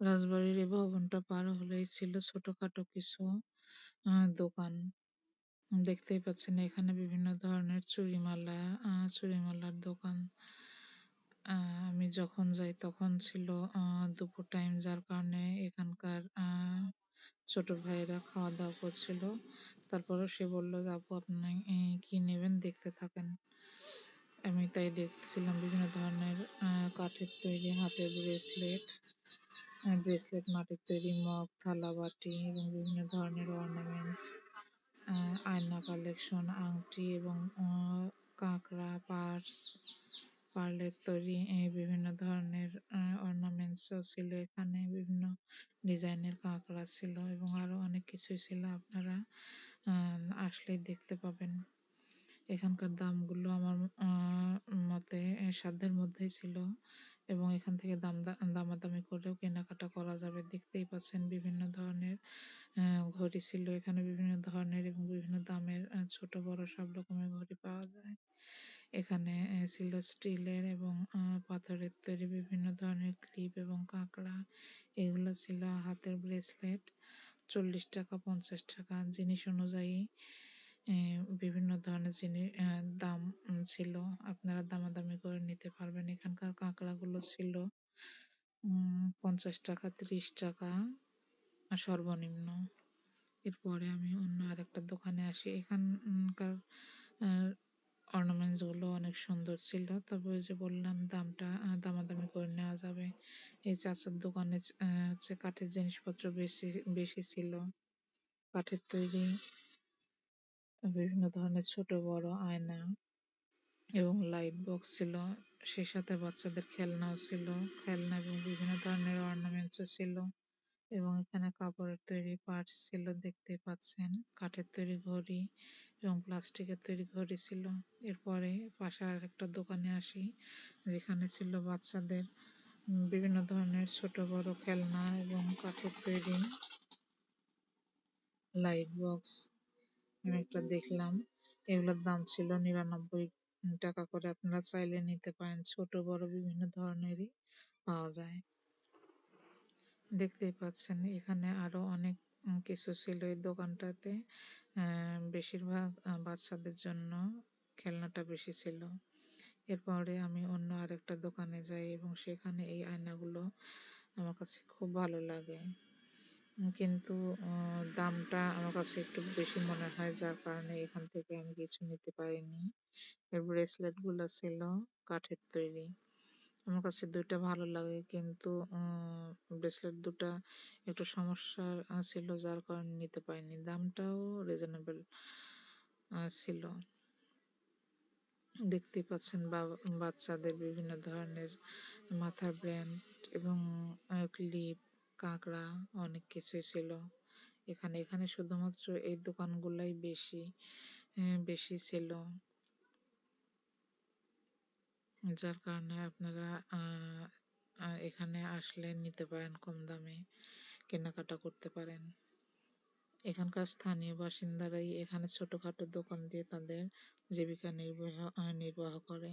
রাজবাড়ির এই ভবনটা পার হলেই ছিল ছোটখাটো কিছু, আ, দোকান। দেখতেই পাচ্ছেন এখানে বিভিন্ন ধরনের চুড়িমালা, আ, চুড়িমালার দোকান। আ, আমি যখন যাই তখন ছিল, আ, দুপুর টাইম যার কারণে এখানকার, আ, ছোট ভাইয়েরা খাওয়া দাওয়া করছিল। তারপরও সে বলল যে আপু, আপনি কি নেবেন দেখতে থাকেন। আমি তাই দেখছিলাম বিভিন্ন ধরনের, আ, কাঠের তৈরি হাতের ব্রেসলেট ব্রেসলেট মাটির তৈরি মগ, থালা, বাটি এবং বিভিন্ন ধরনের অর্নামেন্টস আয়না কালেকশন আংটি এবং কাঁকড়া, পার্স, পার্লের তৈরি বিভিন্ন ধরনের অর্নামেন্টসও ছিল এখানে। বিভিন্ন ডিজাইনের কাঁকড়া ছিল এবং আরও অনেক কিছুই ছিল। আপনারা আসলে দেখতে পাবেন। এখানকার দামগুলো আমার মতে সাধ্যের মধ্যেই ছিল। এবং এখান থেকে দাম দামাদামি করেও কেনাকাটা করা যাবে। দেখতেই পাচ্ছেন বিভিন্ন ধরনের ঘড়ি ছিল এখানে বিভিন্ন ধরনের এবং বিভিন্ন দামের ছোট, বড় সব রকমের ঘড়ি পাওয়া যায়। এখানে ছিল স্টিলের এবং পাথরের তৈরি বিভিন্ন ধরনের ক্লিপ এবং কাঁকড়া। এগুলো ছিল হাতের ব্রেসলেট, চল্লিশ টাকা, পঞ্চাশ টাকা। জিনিস অনুযায়ী বিভিন্ন ধরনের জিনিস দাম ছিল। আপনারা দামাদামি করে নিতে পারবেন। এখানকার কাঁকড়াগুলো ছিল পঞ্চাশ টাকা, ত্রিশ টাকা সর্বনিম্ন। এরপরে আমি অন্য আরেকটা দোকানে আসি। এখানকার অর্নামেন্টসগুলো অনেক সুন্দর ছিল। তবে ওই যে বললাম, দামটা দামাদামি করে নেওয়া যাবে। এই চাচার দোকানে কাঠের জিনিসপত্র বেশি বেশি ছিল, কাঠের তৈরি বিভিন্ন ধরনের ছোট, বড় আয়না এবং লাইট বক্স ছিল। সেই সাথে বাচ্চাদের খেলনাও ছিল। খেলনা এবং বিভিন্ন ধরনের অর্নামেন্টসও ছিল এবং এখানে কাপড়ের তৈরি পার্টস ছিল দেখতে পাচ্ছেন। কাঠের তৈরি ঘড়ি এবং প্লাস্টিকের তৈরি ঘড়ি ছিল। এরপরে পাশে আর একটা দোকানে আসি, যেখানে ছিল বাচ্চাদের বিভিন্ন ধরনের ছোট, বড় খেলনা এবং কাঠের তৈরি লাইট বক্স আমি একটা দেখলাম, এগুলোর দাম ছিল নিরানব্বই টাকা করে। আপনারা চাইলে নিতে পারেন। ছোট, বড় বিভিন্ন ধরনেরই পাওয়া যায়। দেখতেই পাচ্ছেন, এখানে আরও অনেক কিছু ছিল এই দোকানটাতে। বেশিরভাগ বাচ্চাদের জন্য খেলনাটা বেশি ছিল। এরপরে আমি অন্য আরেকটা দোকানে যাই এবং সেখানে এই আয়নাগুলো আমার কাছে খুব ভালো লাগে। কিন্তু দামটা আমার কাছে একটু বেশি মনে হয়। যার কারণে এখান থেকে আমি কিছু নিতে পারিনি। এর ব্রেসলেটগুলো ছিল কাঠের তৈরি। আমার কাছে দুইটা ভালো লাগে কিন্তু ব্রেসলেট দুটা একটু সমস্যা ছিল যার কারণে নিতে পারিনি। দামটাও রিজনেবল ছিল। দেখতেই পাচ্ছেন বাচ্চাদের বিভিন্ন ধরনের মাথার ব্র্যান্ড এবং ক্লিপ কাঁকড়া অনেক কিছুই ছিল। এখানে এখানে শুধুমাত্র এই দোকানগুলাই বেশি বেশি ছিল। যার কারণে আপনারা এখানে আসলে নিতে পারেন কম দামে, কেনাকাটা করতে পারেন। এখানকার স্থানীয় বাসিন্দারাই এখানে ছোটখাটো দোকান দিয়ে তাদের জীবিকা নির্বাহ নির্বাহ করে।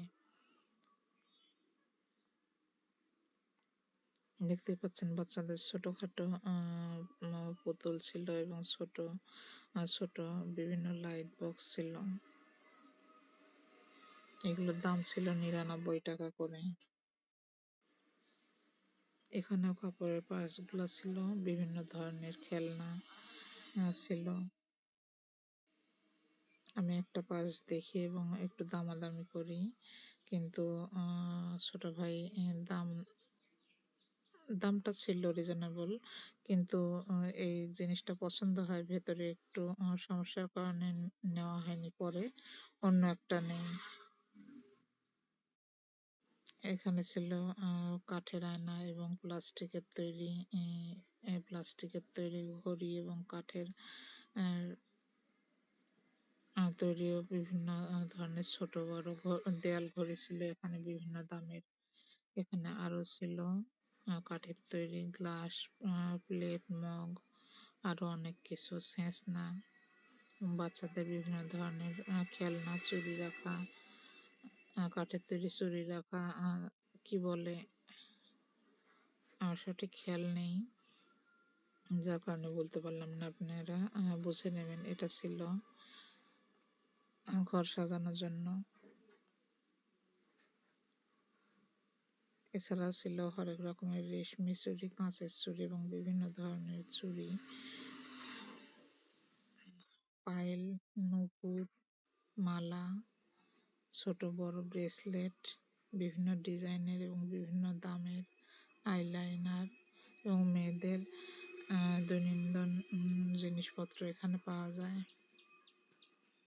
দেখতে পাচ্ছেন বাচ্চাদের ছোটখাটো আহ পুতুল ছিল এবং ছোট ছোট বিভিন্ন লাইট বক্স ছিল। এগুলোর দাম ছিল নিরানব্বই টাকা করে। এখানেও কাপড়ের পার্সগুলো ছিল, বিভিন্ন ধরনের খেলনা ছিল। আমি একটা পার্স দেখি এবং একটু দামাদামি করি, কিন্তু ছোট ভাই দাম দামটা ছিল রিজনেবল কিন্তু এই জিনিসটা পছন্দ হয়, ভেতরে একটু সমস্যার কারণে নেওয়া হয়নি পরে, অন্য একটা নেই। এখানে ছিল কাঠের আয়না এবং প্লাস্টিকের তৈরি প্লাস্টিকের তৈরি ঘড়ি এবং কাঠের তৈরিও বিভিন্ন ধরনের ছোট বড় দেয়াল ঘড়ি ছিল, এখানে বিভিন্ন দামের, এখানে আরও ছিল। কাঠের তৈরি গ্লাস প্লেট মগ আরও অনেক কিছু ছেঁচনা বাচ্চাদের বিভিন্ন ধরনের খেলনা চুরি রাখা কাঠের তৈরি চুরি রাখা কি বলে আমার সঠিক খেয়াল নেই। যার কারণে বলতে পারলাম না আপনারা আহ, বুঝে নেবেন এটা ছিল ঘর সাজানোর জন্য। এছাড়াও ছিল হরেক রকমের রেশমি চুড়ি কাঁচের চুড়ি এবং বিভিন্ন ধরনের চুড়ি পায়েল নূপুর মালা ছোট বড় ব্রেসলেট বিভিন্ন ডিজাইনের এবং বিভিন্ন দামের আইলাইনার এবং মেয়েদের আহ, দৈনন্দিন জিনিসপত্র এখানে পাওয়া যায়।